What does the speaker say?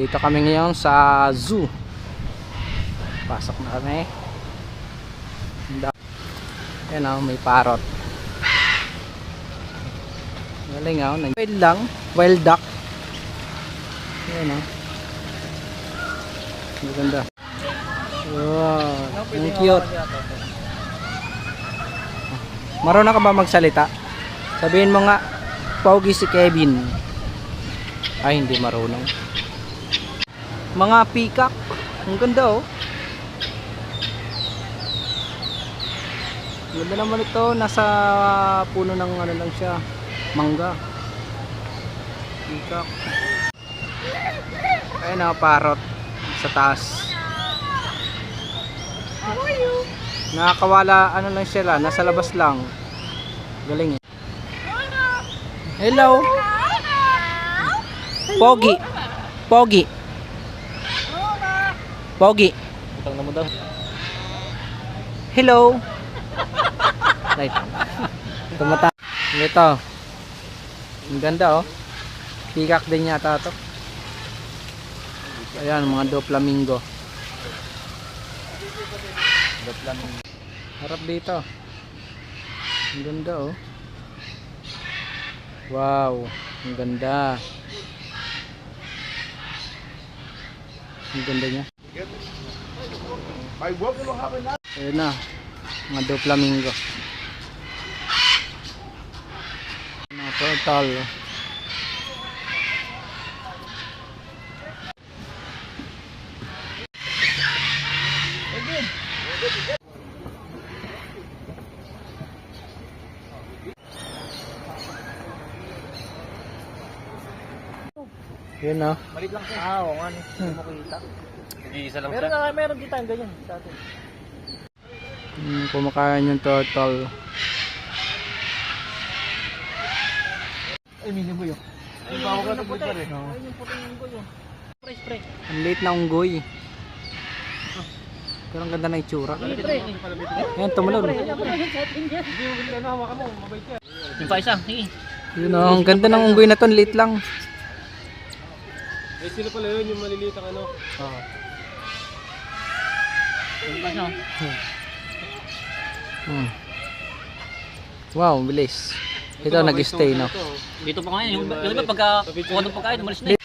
Dito kami ngayon sa zoo. Pasok na kami. Ayan o, may parrot. Galing o. nag- Wild lang. Wild duck. Ayan o. Maganda. Wow. Ang cute. Marunong ka ba magsalita? Sabihin mo nga, Pogi si Kevin. Ay, hindi marunong. Mga peacock. Ang ganda oh. Ganda naman ito. Nasa puno ng ano lang siya. Mangga. Peacock. Ayun na, parrot. Sa taas. Nakakawala, ano lang sila, nasa labas lang. Galing eh. Hello. Pogi. Pogi. Pogi. Utang na mo daw. Hello. Right. Tumata. Ito. Ang ganda oh. Peacock din yata to. Ayan, mga do flamingo. Harap dito. Ang ganda oh. Wow, ang ganda. Ang ganda niya. Ayun na. Mga do flamingo. Mga turtle. Yun na. Malit lang siya. Ah, oo nga. no. Hindi mo kita. Nag-iisa lang Meron siya. nga, meron kita ganyan sa atin. Mm, kumakain yung turtle. Ay, mini mo yun. Ay, bawag ka na pa rin. No. Ayun yung puting yung gulo. Spray, spray. Ang liit na unggoy. Pero ang ganda na itsura. Spray. Ayan, tumalon. Yung pa isa, sige. Yun oh, ang ganda ng unggoy na to, ang liit lang. Eh, sila pala yun, yung maliliit ang ano. Yung pa isa. Hmm. Wow, bilis. Ito, nag-stay, no? Dito pa nga yun. Yung, yung iba pagka kuha ng pagkain, umalis na eh.